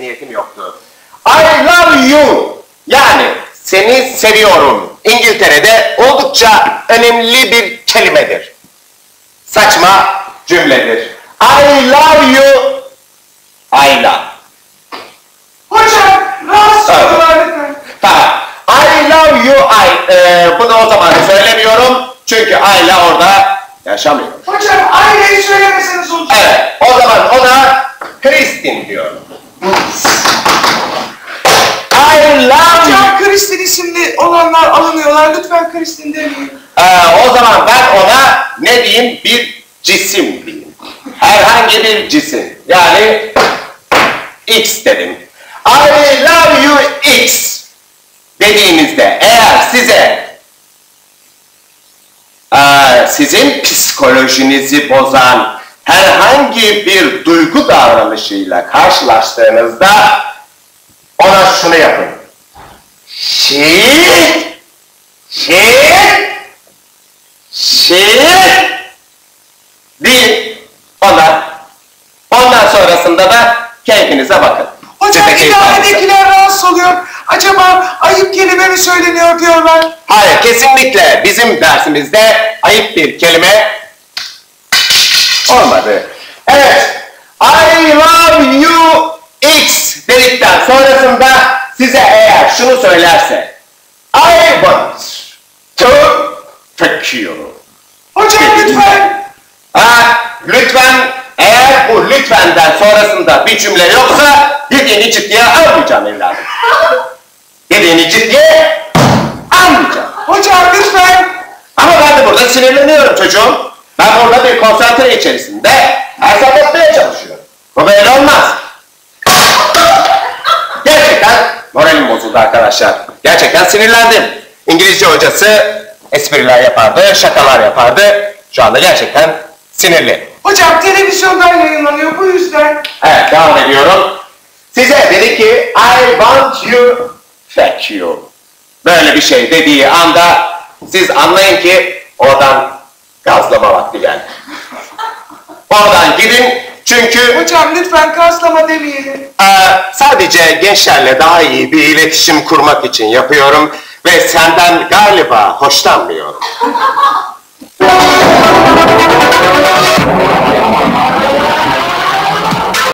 niyetim yoktu. I love you yani seni seviyorum. İngiltere'de oldukça önemli bir kelimedir. Saçma cümledir. I love you. I love. Hocam rahatsız Evet. Tamam. I love you. I. Ee, bunu o zaman söylemiyorum. Çünkü I ile orada yaşamıyor. Hocam aileyi söylemeseniz olacak. Evet. O zaman ona Kristin diyorum. I love you. İsimli olanlar alınıyorlar. Lütfen Kristin. Ee, o zaman ben ona ne diyeyim? Bir cisim diyeyim. Herhangi bir cisim. Yani X dedim. I love you X dediğinizde eğer size eee, sizin psikolojinizi bozan herhangi bir duygu davranışıyla karşılaştığınızda ona şunu yapın. Shit! Shit! Shit! Değil. Ona. Ondan sonrasında da keyfinize bakın. Hocam Siz de keyif alın. idaredekiler rahatsız oluyor. Acaba ayıp kelime mi söyleniyor diyorlar. Hayır kesinlikle bizim dersimizde ayıp bir kelime olmadı. Evet. I love you X dedikten sonrasında size şunu söylerse to fuck you. Hocam lütfen. Ha, lütfen eğer bu lütfenden sonrasında bir cümle yoksa dediğini ciddiye almayacağım evladım. Dediğini ciddiye almayacağım. Hocam lütfen. Ama ben de burada sinirleniyorum çocuğum. Ben burada bir konsantre içerisinde hesaplatmaya çalışıyorum. Bu böyle olmaz. Gerçekten bozuldu arkadaşlar. Gerçekten sinirlendim. İngilizce hocası espriler yapardı, şakalar yapardı. Şu anda gerçekten sinirli. Hocam televizyondan yayınlanıyor bu yüzden. Evet devam ediyorum. Size dedi ki I want you, fuck you. Böyle bir şey dediği anda siz anlayın ki oradan gazlama vakti geldi. Oradan gidin çünkü Hocam lütfen kaslama demeyelim. e, sadece gençlerle daha iyi bir iletişim kurmak için yapıyorum ve senden galiba hoşlanmıyorum.